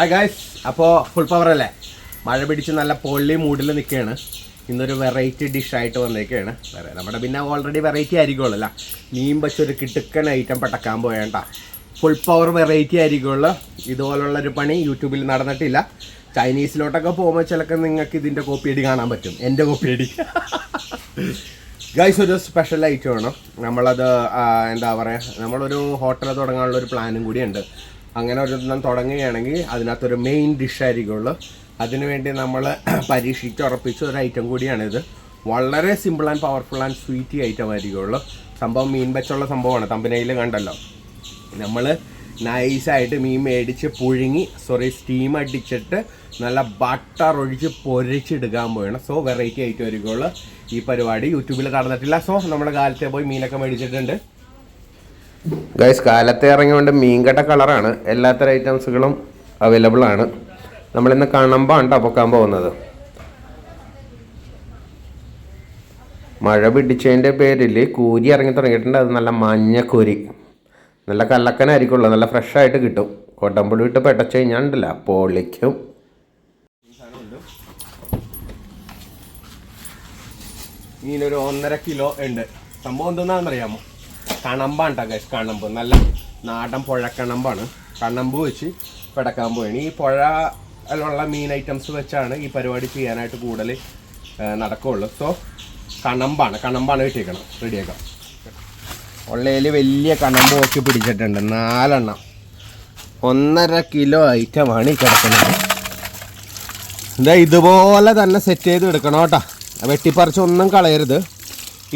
Hi guys അപ്പോൾ full power അല്ലേ? മഴ പിടിച്ച് നല്ല പൊള്ളി മൂഡിൽ നിൽക്കുകയാണ്. ഇന്നൊരു വെറൈറ്റി ഡിഷായിട്ട് വന്നേക്കാണ്. വേറെ നമ്മുടെ പിന്നെ ഓൾറെഡി വെറൈറ്റി ആയിരിക്കുമല്ലോ മീൻ ഒരു കിട്ടുക്കൻ ഐറ്റം പടക്കാൻ പോയേണ്ട ഫുൾ പവർ വെറൈറ്റി ആയിരിക്കുമല്ലോ ഇതുപോലുള്ളൊരു പണി യൂട്യൂബിൽ നടന്നിട്ടില്ല. ചൈനീസിലോട്ടൊക്കെ പോകുമ്പോൾ ചിലക്ക് നിങ്ങൾക്ക് ഇതിന്റെ കോപ്പിയടി കാണാൻ പറ്റും. എന്റെ കോപ്പിയടി ഗൈസ് ഒരു സ്പെഷ്യൽ ഐറ്റം ആണ്. നമ്മളത് ആ, എന്താ പറയുക നമ്മളൊരു ഹോട്ടൽ തുടങ്ങാനുള്ള ഒരു പ്ലാനും കൂടിയുണ്ട്. അങ്ങനെ ഒരെണ്ണം തുടങ്ങുകയാണെങ്കിൽ അതിനകത്തൊരു മെയിൻ ഡിഷ് ആയിരിക്കുള്ളൂ. അതിനുവേണ്ടി നമ്മൾ പരീക്ഷിച്ച് ഉറപ്പിച്ച ഒരു ഐറ്റം കൂടിയാണിത്. വളരെ സിമ്പിൾ ആൻഡ് പവർഫുൾ ആൻഡ് സ്വീറ്റി ഐറ്റം ആയിരിക്കുള്ളൂ. സംഭവം മീൻ വെച്ചുള്ള സംഭവമാണ്. തമ്പനയിൽ കണ്ടല്ലോ. നമ്മൾ നൈസായിട്ട് മീൻ മേടിച്ച് പുഴുങ്ങി സോറി സ്റ്റീം അടിച്ചിട്ട് നല്ല ബട്ടർ ഒഴിച്ച് പൊരിച്ചെടുക്കാൻ പോയണം സോ വെറൈറ്റി ആയിട്ട് വരികയുള്ളൂ. ഈ പരിപാടി യൂട്യൂബിൽ നടന്നിട്ടില്ല സോ നമ്മുടെ കാലത്തെ പോയി മീനൊക്കെ മേടിച്ചിട്ടുണ്ട്. ഗൈസ് കാലത്തെ ഇറങ്ങിയോണ്ട് മീൻകട്ട കളറാണ്. എല്ലാത്തരം ഐറ്റംസുകളും അവൈലബിൾ ആണ്. നമ്മളിന്ന് കണമ്പാണ് ട്ടോ പൊക്കാൻ പോകുന്നത്. മഴ പിടിച്ചതിന്റെ പേരിൽ കൂരി ഇറങ്ങി തുടങ്ങിയിട്ടുണ്ട്. അത് നല്ല മഞ്ഞക്കൂരി നല്ല കല്ലക്കനായിരിക്കുള്ളൂ നല്ല ഫ്രഷ് ആയിട്ട് കിട്ടും. കൊട്ടമ്പുളി ഇട്ട് പെട്ടച്ച് കഴിഞ്ഞാൽ ഉണ്ടല്ല. പൊളിക്കും. മീനൊരു ഒന്നര കിലോ ഉണ്ട്. സംഭവം എന്തെന്നാണെന്ന് അറിയാമോ കണമ്പാണ് കേട്ടോ ഗൈസ് കണമ്പ്. നല്ല നാടൻ പുഴ കണമ്പാണ്. കണമ്പ് വെച്ച് പിടക്കാൻ പോയാണ് ഈ പുഴയിലുള്ള മീൻ ഐറ്റംസ് വെച്ചാണ് ഈ പരിപാടി ചെയ്യാനായിട്ട് കൂടുതൽ നടക്കുകയുള്ളൂ സോ കണമ്പാണ്. കണമ്പാണ് കിട്ടിയേക്കണം റെഡിയാക്കാം ഉള്ളതിൽ വലിയ കണമ്പ് നോക്കി പിടിച്ചിട്ടുണ്ട്. നാലെണ്ണം. ഒന്നര കിലോ ഐറ്റമാണ് ഈ കിടക്കുന്നത് എന്താ ഇതുപോലെ തന്നെ സെറ്റ് ചെയ്ത് എടുക്കണം കേട്ടോ. വെട്ടിപ്പറിച്ചൊന്നും കളയരുത്.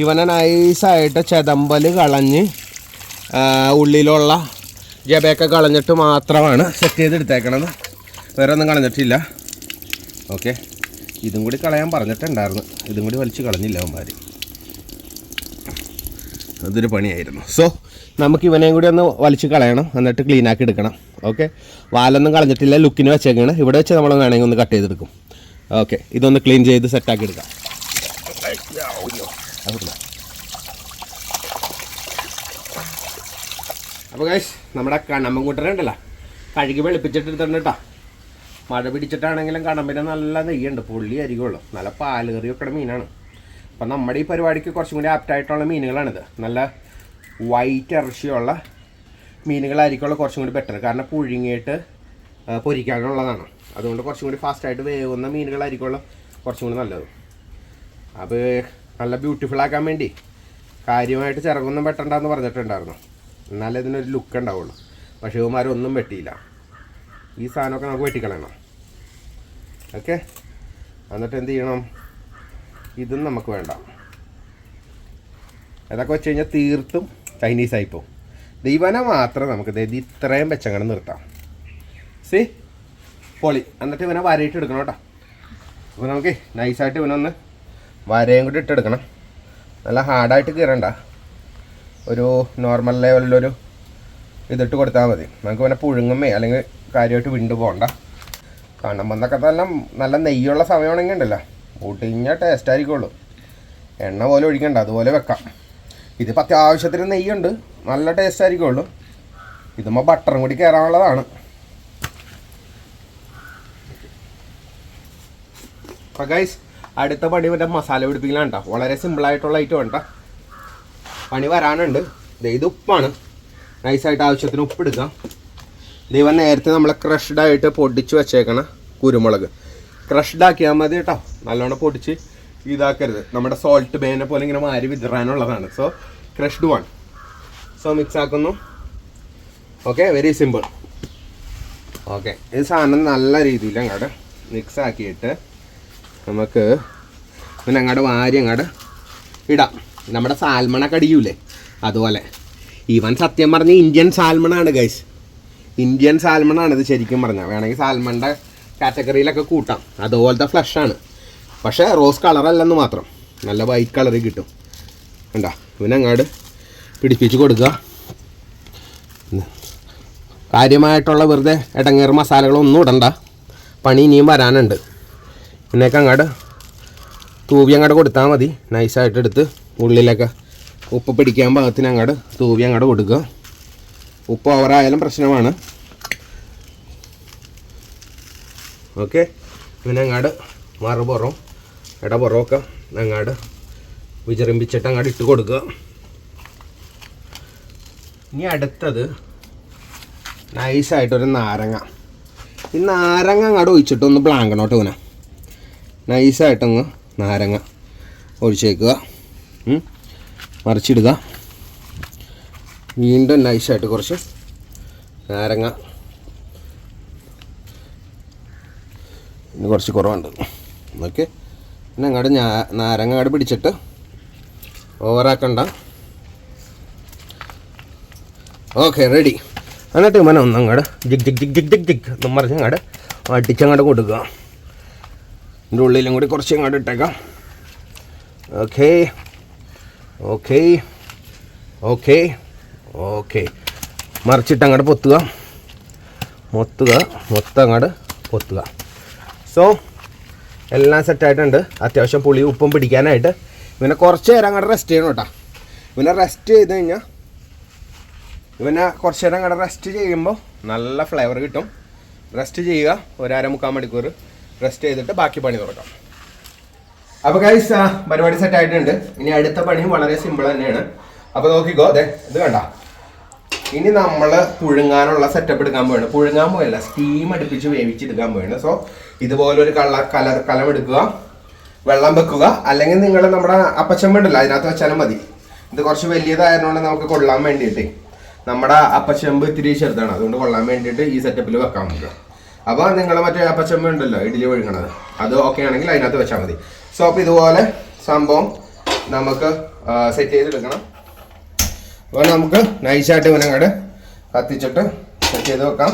ഇവനെ നൈസായിട്ട് ചെതമ്പൽ കളഞ്ഞ് ഉള്ളിലുള്ള ജബയൊക്കെ കളഞ്ഞിട്ട് മാത്രമാണ് സെറ്റ് ചെയ്തെടുത്തേക്കണത്. വേറെ ഒന്നും കളഞ്ഞിട്ടില്ല. ഓക്കെ ഇതും കൂടി കളയാൻ പറഞ്ഞിട്ടുണ്ടായിരുന്നു. ഇതും കൂടി വലിച്ചു കളഞ്ഞില്ല അവന്മാർ അതൊരു പണിയായിരുന്നു. സോ നമുക്ക് ഇവനെയും കൂടി ഒന്ന് വലിച്ച് കളയണം. എന്നിട്ട് ക്ലീൻ ആക്കി എടുക്കണം. ഓക്കെ വാലൊന്നും കളഞ്ഞിട്ടില്ല. ലുക്കിന് വെച്ചേക്കാണ്. ഇവിടെ വെച്ച് നമ്മൾ വേണമെങ്കിൽ ഒന്ന് കട്ട് ചെയ്തെടുക്കും. ഓക്കെ ഇതൊന്ന് ക്ലീൻ ചെയ്ത് സെറ്റാക്കി എടുക്കാം. അപ്പോൾ ഗൈസ് നമ്മുടെ കണ്ണമ്മൻ ഉണ്ടല്ലോ. കഴുകി വെളുപ്പിച്ചിട്ടെടുത്തിട്ടുണ്ട് കേട്ടോ മഴ പിടിച്ചിട്ടാണെങ്കിലും കണമ്പിനെ നല്ല നെയ്യുണ്ട്. പുള്ളി അരികുള്ളൂ. നല്ല പാൽ കറിയൊക്കെ മീനാണ്. അപ്പം നമ്മുടെ ഈ പരിപാടിക്ക് കുറച്ചും കൂടി ആപ്റ്റായിട്ടുള്ള മീനുകളാണിത്. നല്ല വൈറ്റ് ഇറച്ചിയുള്ള മീനുകളായിരിക്കുള്ള കുറച്ചും കൂടി ബെറ്റർ കാരണം പുഴുങ്ങിയിട്ട് പൊരിക്കാനുള്ളതാണ് അതുകൊണ്ട് കുറച്ചും കൂടി ഫാസ്റ്റായിട്ട് വേവുന്ന മീനുകളായിരിക്കുള്ള കുറച്ചും കൂടി നല്ലത്. അപ്പോൾ നല്ല ബ്യൂട്ടിഫുൾ ആക്കാൻ വേണ്ടി. കാര്യമായിട്ട് ചിറകൊന്നും വെട്ടണ്ടെന്ന് പറഞ്ഞിട്ടുണ്ടായിരുന്നു. എന്നാലേ ഇതിനൊരു ലുക്ക് ഉണ്ടാവുള്ളൂ. പക്ഷേ ഇവന്മാരൊന്നും വെട്ടിയില്ല. ഈ സാധനമൊക്കെ നമുക്ക് വെട്ടിക്കളയണം. ഓക്കെ എന്നിട്ട് എന്ത് ചെയ്യണം? ഇതും നമുക്ക് വേണ്ട. അതൊക്കെ വെച്ച് കഴിഞ്ഞാൽ തീർത്തും ചൈനീസ് ആയിപ്പോവും ദൈവനെ മാത്രം നമുക്ക് ഇത് ഇത്രയും വെച്ചങ്ങനെ നിർത്താം. സി പൊളി. എന്നിട്ട് ഇവനെ വരയിട്ട് എടുക്കണം കേട്ടോ. അപ്പോൾ നമുക്ക് നൈസായിട്ട് ഇവനൊന്ന് വരയും കൂടി ഇട്ടെടുക്കണം. നല്ല ഹാർഡായിട്ട് കീറണ്ട. ഒരു നോർമൽ ലെവലിലൊരു ഇതിട്ട് കൊടുത്താൽ മതി. നമുക്ക് പിന്നെ പുഴുങ്ങുമേ അല്ലെങ്കിൽ കാര്യമായിട്ട് വിണ്ടു പോകണ്ട കണ്ണമ്പന്നൊക്കെ തന്നെ നല്ല നെയ്യുള്ള സമയമാണെങ്കിൽ ഉണ്ടല്ലോ. ഊട്ടിഞ്ഞ ടേസ്റ്റ് ആയിരിക്കുള്ളൂ. എണ്ണ പോലെ ഒഴിക്കണ്ട അതുപോലെ വെക്കാം. ഇതിപ്പോൾ അത്യാവശ്യത്തിന് നെയ്യുണ്ട്. നല്ല ടേസ്റ്റ് ആയിരിക്കുള്ളൂ. ഇതുമ്പോൾ ബട്ടറും കൂടി കയറാനുള്ളതാണ് അപ്പോൾ ഗൈസ് അടുത്ത പണി മറ്റേ മസാല പിടിപ്പിക്കലാണ് കേട്ടോ വളരെ സിമ്പിളായിട്ടുള്ള ഐറ്റം വേണ്ട പണി വരാനുണ്ട്. ഇത് ഉപ്പാണ്. നൈസായിട്ട് ആവശ്യത്തിന് ഉപ്പ് എടുക്കാം ദൈവം നേരത്തെ നമ്മൾ ക്രഷ്ഡ് ആയിട്ട് പൊടിച്ച് വെച്ചേക്കണ കുരുമുളക്. ക്രഷ്ഡ് ആക്കിയാൽ മതി കേട്ടോ നല്ലോണം പൊടിച്ച് ഇതാക്കരുത്. നമ്മുടെ സോൾട്ട് ബേനെ പോലെ ഇങ്ങനെ മാരി വിതറാനുള്ളതാണ്. So crushed one so mix ആക്കുന്നു. ഓക്കെ വെരി സിമ്പിൾ ഓക്കെ ഈ സാധനം നല്ല രീതിയിൽ അങ്ങോട്ട് മിക്സ് ആക്കിയിട്ട് നമുക്ക് പിന്നെ അങ്ങോട്ട് വാരി അങ്ങോട്ട് ഇടാം. നമ്മുടെ സാൽമണൊക്കെ അടിയൂലേ അതുപോലെ. ഈവൻ സത്യം പറഞ്ഞ ഇന്ത്യൻ സാൽമണാണ് ഗൈസ് ഇന്ത്യൻ സാൽമണാണ് ഇത് ശരിക്കും പറഞ്ഞാൽ വേണമെങ്കിൽ സാൽമണിന്റെ കാറ്റഗറിയിലൊക്കെ കൂട്ടാം. അതുപോലത്തെ ഫ്ലഷാണ് പക്ഷേ റോസ് കളറല്ലെന്ന് മാത്രം. നല്ല വൈറ്റ് കളറിൽ കിട്ടും. കണ്ടാ? ഇവനങ്ങാട് പിടിപ്പിച്ച് കൊടുക്കുക. കാര്യമായിട്ടുള്ള വെറുതെ ഇടങ്ങേറ് മസാലകളൊന്നും ഇടണ്ട. പണി ഇനിയും വരാനുണ്ട്. പിന്നേക്ക് അങ്ങോട്ട് തൂവി അങ്ങോട്ട് കൊടുത്താൽ മതി. നൈസായിട്ട് എടുത്ത് ഉള്ളിലൊക്കെ ഉപ്പ് പിടിക്കാൻ പാകത്തിന് അങ്ങോട്ട് തൂവി അങ്ങോട്ട് കൊടുക്കുക. ഉപ്പ് ഓവറായാലും പ്രശ്നമാണ്. ഓക്കെ പിന്നെ അങ്ങാട് മറുപുറം ഇടപുറമൊക്കെ അങ്ങാട് വിചരിമ്പിച്ചിട്ട് അങ്ങാട് ഇട്ട് കൊടുക്കുക. ഇനി അടുത്തത് നൈസായിട്ടൊരു നാരങ്ങ. ഈ നാരങ്ങ അങ്ങോട്ട് ഒഴിച്ചിട്ടൊന്ന് ബ്ലാങ്കണോട്ട് ഇവനെ. നൈസായിട്ടങ്ങ് നാരങ്ങ ഒഴിച്ചേക്കുക. മറിച്ചിടുക. വീണ്ടും നൈസായിട്ട് കുറച്ച് നാരങ്ങ. കുറച്ച് കുറവുണ്ട്. ഓക്കെ പിന്നെ അങ്ങോട്ട് നാരങ്ങ അങ്ങോട്ട് പിടിച്ചിട്ട് ഓവറാക്കണ്ട ഓക്കെ റെഡി എന്നിട്ട് ഇവനെ ഒന്നങ്ങോട്ട് ജിഗ് ജിഗ് ജിഗ് ജിഗ് ജിഗ് ജിഗ് എന്നും പറഞ്ഞ് അങ്ങോട്ട് അടിച്ചങ്ങോട്ട് കൊടുക്കുക. ഇതിന്റെ ഉള്ളിലും കൂടി കുറച്ച് ഇങ്ങോട്ട് ഇട്ടേക്കാം. ഓക്കേ. ഓക്കേ. ഓക്കേ. ഓക്കെ. മറിച്ചിട്ട് അങ്ങോട്ട് പൊത്തുക. മൊത്തുക. മൊത്തം അങ്ങോട്ട് പൊത്തുക. സോ എല്ലാം സെറ്റായിട്ടുണ്ട് അത്യാവശ്യം പുളി ഉപ്പും പിടിക്കാനായിട്ട്. ഇവനെ കുറച്ച് നേരം അങ്ങോട്ട് റെസ്റ്റ് ചെയ്യണം കേട്ടോ. ഇവനെ റെസ്റ്റ് ചെയ്ത് കഴിഞ്ഞാൽ ഇവനെ കുറച്ച് നേരം അങ്ങോട്ട് റെസ്റ്റ് ചെയ്യുമ്പോൾ നല്ല ഫ്ലേവർ കിട്ടും. റെസ്റ്റ് ചെയ്യുക ഒരു അര മുക്കാൽ മണിക്കൂർ. റെസ്റ്റ് ചെയ്തിട്ട് ബാക്കി പണി തുടങ്ങാം. അപ്പോൾ ഗൈസ് പരിപാടി സെറ്റ് ആയിട്ടുണ്ട്. ഇനി അടുത്ത പണിയും വളരെ സിമ്പിൾ തന്നെയാണ്. അപ്പോൾ നോക്കിക്കോ അതെ ഇത് കണ്ട. ഇനി നമ്മൾ പുഴുങ്ങാനുള്ള സെറ്റപ്പ് എടുക്കാൻ പോവാണ്. പുഴുങ്ങാൻ പോയല്ല സ്റ്റീം അടുപ്പിച്ച് വേവിച്ചെടുക്കാൻ പോവാണ്. സോ ഇതുപോലൊരു കള്ള കല കലം എടുക്കുക വെള്ളം വെക്കുക അല്ലെങ്കിൽ നിങ്ങൾ നമ്മുടെ അപ്പച്ചമ്പ് വേണ്ടല്ലോ അതിനകത്ത് വെച്ചാലും മതി. ഇത് കുറച്ച് വലിയതായതുകൊണ്ട് നമുക്ക് കൊള്ളാൻ വേണ്ടിയിട്ട്. നമ്മുടെ അപ്പച്ചമ്പ് ഇത്തിരി ചെറുതാണ് അതുകൊണ്ട് കൊള്ളാൻ വേണ്ടിയിട്ട് ഈ സെറ്റപ്പിൽ വെക്കാൻ നമുക്ക് അപ്പോൾ നിങ്ങൾ മറ്റേ അപ്പച്ചമ്മ ഉണ്ടല്ലോ ഇഡ്ഡലി ഒഴുകണത് അത് ഓക്കെ ആണെങ്കിൽ അതിനകത്ത് വെച്ചാൽ മതി. സോ അപ്പോൾ ഇതുപോലെ സംഭവം നമുക്ക് സെറ്റ് ചെയ്തെടുക്കണം. അപ്പോൾ നമുക്ക് നൈസായിട്ട് ഇവനങ്ങോട്ട് കത്തിച്ചിട്ട് സെറ്റ് ചെയ്ത് വെക്കാം.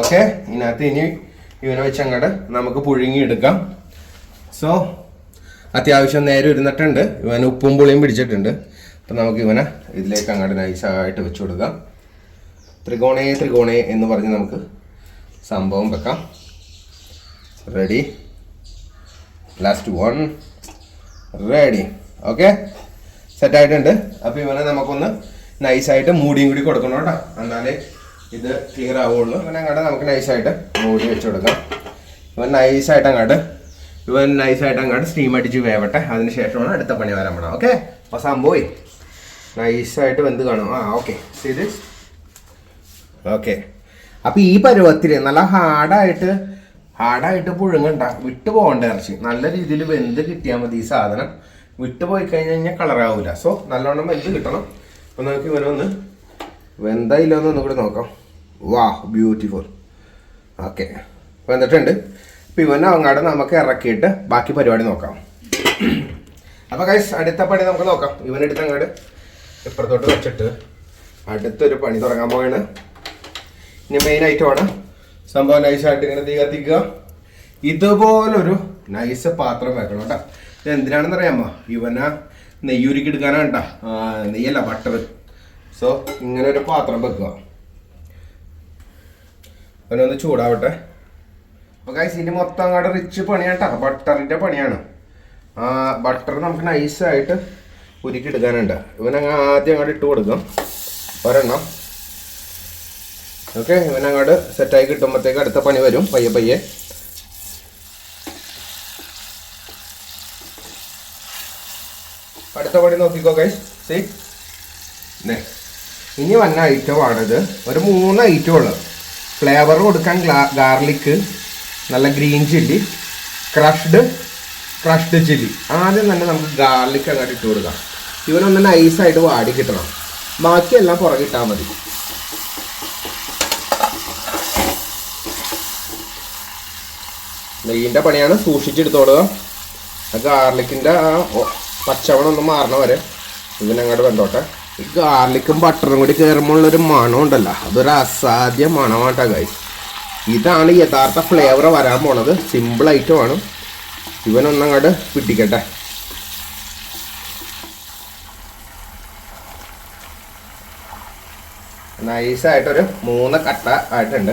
ഓക്കെ ഇതിനകത്ത് ഇനി ഇവനെ വെച്ച് അങ്ങോട്ട് നമുക്ക് പുഴുങ്ങി എടുക്കാം സോ അത്യാവശ്യം നേരെ ഇരുന്നിട്ടുണ്ട്. ഇവന് ഉപ്പും പുളിയും പിടിച്ചിട്ടുണ്ട്. അപ്പം നമുക്ക് ഇവനെ ഇതിലേക്ക് അങ്ങോട്ട് നൈസായിട്ട് വെച്ചു കൊടുക്കാം. ത്രികോണേ ത്രികോണേ എന്ന് പറഞ്ഞ് നമുക്ക് സംഭവം വെക്കാം. Ready last one ready okay set ആയിട്ടുണ്ട്. അപ്പോൾ ഇവനെ നമുക്കൊന്ന് നൈസായിട്ട് മൂടിയും കൂടി കൊടുക്കണം കേട്ടോ. എന്നാലേ ഇത് ക്ലിയർ ആവുള്ളൂ. ഇവനെ അങ്ങോട്ട് നമുക്ക് നൈസായിട്ട് മൂടി വെച്ച് കൊടുക്കാം. ഇവൻ നൈസായിട്ട് അങ്ങോട്ട് ഇവൻ നൈസായിട്ട് അങ്ങോട്ട് സ്റ്റീം അടിച്ച് വേവട്ടെ. അതിന് ശേഷമാണ് അടുത്ത പണി വരാൻ വേണം ഓക്കെ അപ്പോൾ സംഭവം നൈസായിട്ട് വെന്ത് കാണും. ആ ഓക്കെ ഇത് ഓക്കെ അപ്പൊ ഈ പരുവത്തിൽ നല്ല ഹാർഡായിട്ട് ഹാർഡായിട്ട് പുഴുങ്ങണ്ട. വിട്ടു ഇറച്ചി. നല്ല രീതിയിൽ വെന്ത് കിട്ടിയാൽ മതി ഈ സാധനം. വിട്ടു പോയി കഴിഞ്ഞ് കഴിഞ്ഞാൽ കളറാവൂല സോ നല്ലോണം വെന്ത് കിട്ടണം. അപ്പൊ നമുക്ക് വെന്തായില്ലോന്ന് ഒന്നും കൂടി നോക്കാം. വാ ബ്യൂട്ടിഫുൾ ഓക്കെ വെന്തിട്ടുണ്ട്. ഇപ്പൊ ഇവനെ അങ്ങാട് നമുക്ക് ഇറക്കിയിട്ട് ബാക്കി പരിപാടി നോക്കാം. അപ്പൊ കൈസ് അടുത്ത പണി നമുക്ക് നോക്കാം. ഇവനെടുത്ത് അങ്ങോട്ട് ഇപ്പുറത്തോട്ട് വെച്ചിട്ട് അടുത്തൊരു പണി തുടങ്ങാൻ പോവാണ്. ഇനി മെയിൻ ഐറ്റം ആണ്. സംഭവം നൈസായിട്ട് ഇങ്ങനെ തീ കത്തിക്കുക. ഇതുപോലൊരു നൈസ് പാത്രം വെക്കണം കേട്ടോ. ഇത് എന്തിനാണെന്ന് അറിയാമോ? ഇവന നെയ്യുരുക്കി എടുക്കാനാണ് കേട്ടോ. നെയ്യല്ല ബട്ടർ സോ ഇങ്ങനെ ഒരു പാത്രം വെക്കുക. അവനൊന്ന് ചൂടാവട്ടെ. അപ്പോൾ ഗൈസ് ഇനി മൊത്തം അങ്ങോട്ട് റിച്ച് പണിയാട്ടോ ബട്ടറിന്റെ പണിയാണ്. ആ ബട്ടർ നമുക്ക് നൈസായിട്ട് ഉരുക്കി എടുക്കാനുണ്ട് ഇവനങ്ങ് ആദ്യം അങ്ങോട്ട് ഇട്ട് കൊടുക്കാം. ഒരെണ്ണം. ഓക്കെ ഇവനങ്ങോട്ട് സെറ്റായി കിട്ടുമ്പോഴത്തേക്ക് അടുത്ത പണി വരും പയ്യെ പയ്യെ. അടുത്ത പണി നോക്കിക്കോ ഗൈസ് സി ഇനി വന്ന ഐറ്റമാണിത് ഒരു മൂന്ന് ഐറ്റം ഉള്ളത്. ഫ്ലേവർ കൊടുക്കാൻ ഗാർലിക്ക് നല്ല green chilli crushed crushed chilli ആദ്യം തന്നെ നമുക്ക് ഗാർലിക്ക് അങ്ങോട്ട് ഇട്ട് കൊടുക്കാം. ഇവനൊന്ന് നൈസായിട്ട് വാടി കിട്ടണം. ബാക്കിയെല്ലാം പുറകിട്ടാൽ മതി. നെയ്യിന്റെ പണിയാണ് സൂക്ഷിച്ചെടുത്തോളുക. ആ ഗാർലിക്കിന്റെ ആ പച്ചവണൊന്ന് മാറണ വരെ. ഇതിനങ്ങോട്ട് വെന്തോട്ടെ. ഈ ഗാർലിക്കും ബട്ടറും കൂടി കയറുമ്പോൾ ഉള്ളൊരു മണം ഉണ്ടല്ലോ. അതൊരു അസാധ്യ മണമാട്ടാ കായ് ഇതാണ് യഥാർത്ഥ ഫ്ലേവർ വരാൻ പോണത്. സിമ്പിൾ ഐറ്റമാണ് ഇവനൊന്നങ്ങോട്ട് പിടിക്കട്ടെ. നൈസായിട്ടൊരു മൂന്ന് കട്ട ആയിട്ടുണ്ട്.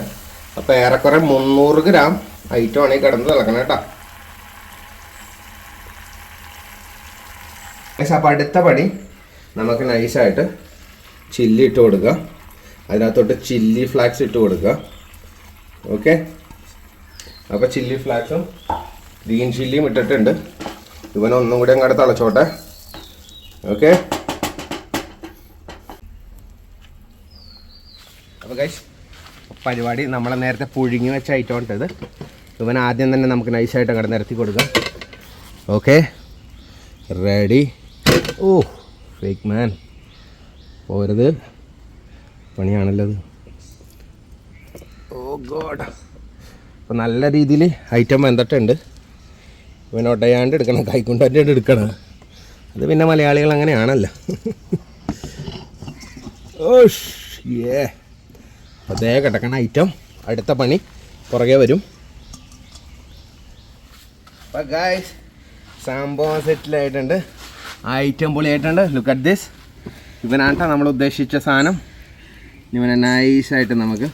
അപ്പോൾ ഏറെക്കുറെ മുന്നൂറ് ഗ്രാം ഐറ്റമാണ് ആണെങ്കിൽ കിടന്ന് തിളക്കണം കേട്ടോ. അപ്പോൾ അടുത്ത പണി നമുക്ക് നൈസായിട്ട് ചില്ലി ഇട്ട് കൊടുക്കുക അതിനകത്തോട്ട് ചില്ലി ഫ്ലാക്സ് ഇട്ട് കൊടുക്കുക ഓക്കെ അപ്പോൾ ചില്ലി ഫ്ലാക്സും ഗ്രീൻ ചില്ലിയും ഇട്ടിട്ടുണ്ട്. ഇവനൊന്നും കൂടി അങ്ങോട്ട് തിളച്ചോട്ടെ. ഓക്കെ അപ്പോൾ ഗൈസ് പരിപാടി നമ്മളെ നേരത്തെ പുഴുങ്ങി വെച്ച ഐറ്റം ഇവൻ ആദ്യം തന്നെ നമുക്ക് നൈസായിട്ട് അങ്ങോട്ട് നിരത്തി കൊടുക്കാം. Okay ready oh fake man പോരുത്. പണിയാണല്ലോ അത് ഓ ഗോഡ് അപ്പോൾ നല്ല രീതിയിൽ ഐറ്റം വെന്തിട്ടുണ്ട് ഇവൻ ഒടയാണ്ട് എടുക്കണം കൈക്കൊണ്ട് തന്നെ എടുക്കണം. അത് പിന്നെ മലയാളികൾ അങ്ങനെയാണല്ലോ. ഓഷ് ഏ അതേ കിടക്കണ ഐറ്റം അടുത്ത പണി പുറകെ വരും. അപ്പോൾ ഗായ്സ് സംഭവം സെറ്റിലായിട്ടുണ്ട് ഐറ്റം പൊളിയായിട്ടുണ്ട്. ലുക്ക് അറ്റ് ദിസ് ഇവനാട്ടാ നമ്മൾ ഉദ്ദേശിച്ച സാധനം. ഇവനെ നൈസായിട്ട് നമുക്ക്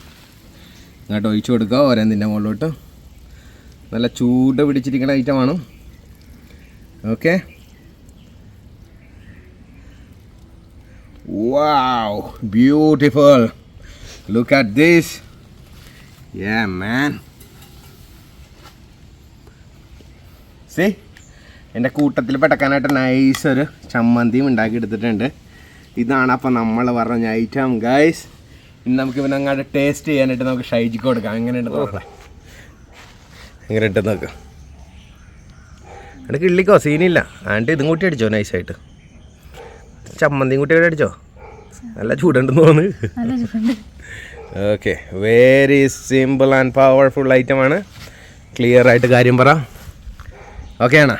ഇങ്ങോട്ട് ഒഴിച്ചു കൊടുക്കുക ഓരോന്നിന്റെ മുകളിലോട്ട്. നല്ല ചൂട് പിടിച്ചിരിക്കുന്ന ഐറ്റമാണ് okay wow beautiful look at this ya man see. എന്റെ കൂട്ടത്തിൽ പെട്ടക്കാനായിട്ട് നൈസ് ഒരു ചമ്മന്തിയും ഉണ്ടാക്കി എടുത്തിട്ടുണ്ട്. ഇതാണ് അപ്പോൾ നമ്മൾ പറഞ്ഞ ഐറ്റം ഗൈസ് ഇനി നമുക്ക് ഇവനെ അങ്ങോട്ട് ടേസ്റ്റ് ചെയ്യാനായിട്ട് നമുക്ക് ഷൈജിക്ക് കൊടുക്കാം. എങ്ങനെയുണ്ട് നോക്കാം. എങ്ങനെ ഇട്ട് നോക്കാം. അവിടെ കിള്ളിക്കോ സീനില്ല ആണ്ട് ഇതും കൂട്ടി അടിച്ചോ നൈസായിട്ട് ചമ്മന്തിയും കൂട്ടി ഇവിടെ അടിച്ചോ? നല്ല ചൂടുണ്ടെന്ന് തോന്നുന്നു. നല്ല ചൂടുണ്ട്. Okay very simple and powerful ഐറ്റമാണ് ക്ലിയർ ആയിട്ട് കാര്യം പറ. ഓക്കെ ആണോ?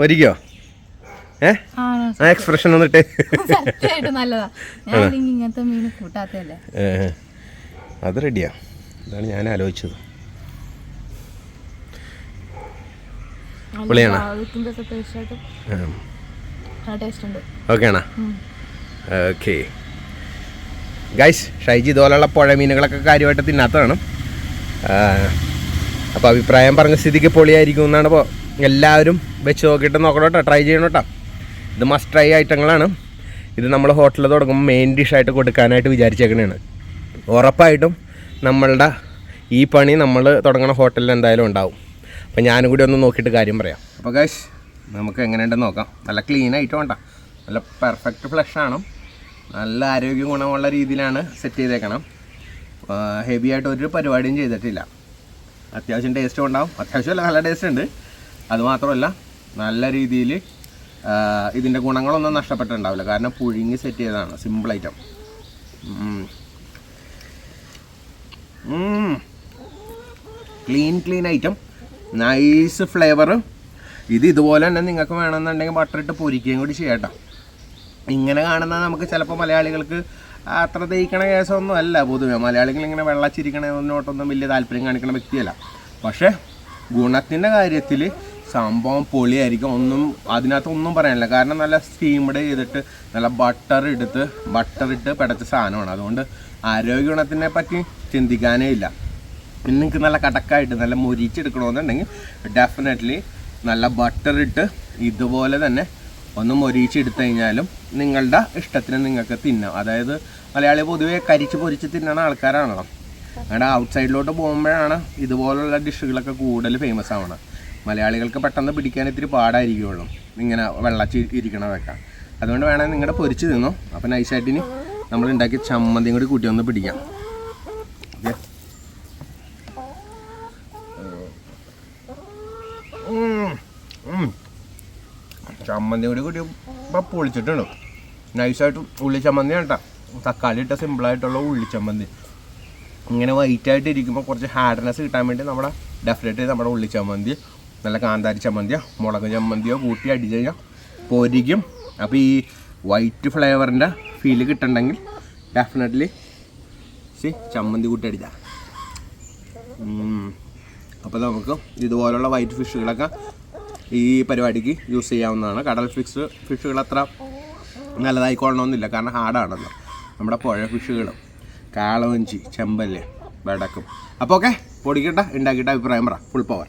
ഒരിക്കോ ഏ? ആ എക്സ്പ്രഷൻ വന്നിട്ട് അത് റെഡിയാ അതാണ് ഞാൻ ആലോചിച്ചത്. പൊളിയാണോ? ഓക്കെ ആണോ. ഓക്കെ ഗൈസ് ഷൈജി ഇതുപോലുള്ള പുഴ മീനുകളൊക്കെ കാര്യമായിട്ട് തിന്നാത്തതാണ് അപ്പോൾ അഭിപ്രായം പറഞ്ഞ സ്ഥിതിക്ക് പൊളിയായിരിക്കും എന്നാണ് എല്ലാവരും വെച്ച് നോക്കിയിട്ട് നോക്കണം കേട്ടോ ട്രൈ ചെയ്യണം കേട്ടോ ഇത് മസ്റ്റ് ട്രൈ ഐറ്റങ്ങളാണ്. ഇത് നമ്മൾ ഹോട്ടലിൽ തുടങ്ങുമ്പോൾ മെയിൻ ഡിഷായിട്ട് കൊടുക്കാനായിട്ട് വിചാരിച്ചേക്കണേണ്. ഉറപ്പായിട്ടും നമ്മളുടെ ഈ പണി നമ്മൾ തുടങ്ങുന്ന ഹോട്ടലിൽ എന്തായാലും ഉണ്ടാവും. അപ്പോൾ ഞാനും കൂടി ഒന്ന് നോക്കിയിട്ട് കാര്യം പറയാം. അപ്പോൾ ഗൈസ് നമുക്ക് എങ്ങനെയുണ്ടെന്ന് നോക്കാം. നല്ല ക്ലീൻ ആയിട്ട് വേണ്ട. നല്ല പെർഫെക്റ്റ് ഫ്ലഷ് ആണ്. നല്ല ആരോഗ്യ ഗുണമുള്ള രീതിയിലാണ് സെറ്റ് ചെയ്തേക്കണം. ഹെവി ആയിട്ട് ഒരു പരിപാടിയും ചെയ്തിട്ടില്ല. അത്യാവശ്യം ടേസ്റ്റും ഉണ്ടാവും. അത്യാവശ്യമല്ല നല്ല ടേസ്റ്റ് ഉണ്ട്. അതുമാത്രമല്ല നല്ല രീതിയിൽ ഇതിന്റെ ഗുണങ്ങളൊന്നും നഷ്ടപ്പെട്ടിട്ടുണ്ടാവില്ല. കാരണം പുഴുങ്ങി സെറ്റ് ചെയ്തതാണ്. Simple item clean clean item nice flavour ഇത് ഇതുപോലെ തന്നെ നിങ്ങൾക്ക് വേണമെന്നുണ്ടെങ്കിൽ ബട്ടർ ഇട്ട് പൊരിക്കുകയും കൂടി ചെയ്യട്ടോ ഇങ്ങനെ കാണുന്ന നമുക്ക് ചിലപ്പോൾ മലയാളികൾക്ക് അത്ര ദഹിക്കണ കേസൊന്നും അല്ല പൊതുവെ. മലയാളികൾ ഇങ്ങനെ വെള്ളച്ചിരിക്കണതിനോട്ടൊന്നും വലിയ താല്പര്യം കാണിക്കുന്ന വ്യക്തിയല്ല. പക്ഷേ ഗുണത്തിന്റെ കാര്യത്തിൽ സംഭവം പൊളിയായിരിക്കും. ഒന്നും അതിനകത്ത് ഒന്നും പറയാനില്ല. കാരണം നല്ല സ്റ്റീംഡ് ചെയ്തിട്ട് നല്ല ബട്ടർ എടുത്ത് ബട്ടർ ഇട്ട് പിടച്ച സാധനമാണ്. അതുകൊണ്ട് ആരോഗ്യ ഗുണത്തിനെ പറ്റി ചിന്തിക്കാനേ ഇല്ല. നിങ്ങൾക്ക് നല്ല കടക്കായിട്ട് നല്ല മൊരിച്ചെടുക്കണമെന്നുണ്ടെങ്കിൽ ഡെഫിനറ്റ്ലി നല്ല ബട്ടർ ഇട്ട് ഇതുപോലെ തന്നെ ഒന്ന് മൊരിച്ചെടുത്തു കഴിഞ്ഞാലും നിങ്ങളുടെ ഇഷ്ടത്തിന് നിങ്ങൾക്ക് തിന്നാം. അതായത് മലയാളി പൊതുവെ കരിച്ച് പൊരിച്ച് തിന്നണ ആൾക്കാരാണല്ലോ. അങ്ങനെ ഔട്ട് സൈഡിലോട്ട് പോകുമ്പോഴാണ് ഇതുപോലുള്ള ഡിഷുകളൊക്കെ കൂടുതൽ ഫേമസ് ആവണം മലയാളികൾക്ക് പെട്ടെന്ന് പിടിക്കാൻ ഇത്തിരി പാടായിരിക്കുള്ളൂ. ഇങ്ങനെ വെള്ളച്ചി ഇരിക്കണതൊക്കെ. അതുകൊണ്ട് വേണമെങ്കിൽ നിങ്ങളുടെ പൊരിച്ച് തിന്നു. അപ്പം നൈസായിട്ടിന് നമ്മൾ ഉണ്ടാക്കിയ ചമ്മന്തിയും കൂടി കൂട്ടി ഒന്ന് പിടിക്കാം. ഓക്കെ. ചമ്മന്തി കൂടി കൂടി പൊളിച്ചിട്ടുണ്ട്. നൈസായിട്ട് ഉള്ളി ചമ്മന്തി കേട്ടോ തക്കാളി ഇട്ട സിമ്പിളായിട്ടുള്ള ഉള്ളി ചമ്മന്തി. ഇങ്ങനെ വൈറ്റായിട്ട് ഇരിക്കുമ്പോൾ കുറച്ച് ഹാർഡ്നെസ് കിട്ടാൻ വേണ്ടി നമ്മുടെ ഡെഫിനറ്റ് നമ്മുടെ ഉള്ളി ചമ്മന്തി നല്ല കാന്താരി ചമ്മന്തിയോ മുളക് ചമ്മന്തിയോ കൂട്ടി അടിച്ച് കഴിഞ്ഞാൽ പൊരിക്കും. അപ്പോൾ ഈ വൈറ്റ് ഫ്ലേവറിന്റെ ഫീൽ കിട്ടണമെങ്കിൽ ഡെഫിനറ്റ്ലി സി ചമ്മന്തി കൂട്ടി അടിച്ചാൽ അപ്പോൾ നമുക്ക് ഇതുപോലുള്ള വൈറ്റ് ഫിഷുകളൊക്കെ ഈ പരിപാടിക്ക് യൂസ് ചെയ്യാവുന്നതാണ്. കടൽ ഫിഷ് ഫിഷുകൾ അത്ര നല്ലതായിക്കൊള്ളണമെന്നില്ല കാരണം ഹാർഡാണല്ലോ. നമ്മുടെ പുഴ ഫിഷുകളും കാളവഞ്ചി ചെമ്പൽ വെടക്കും. അപ്പോൾ ഓക്കെ പൊടിക്കട്ടെ ഉണ്ടാക്കിയിട്ട് അഭിപ്രായം പറ ഫുൾ പവർ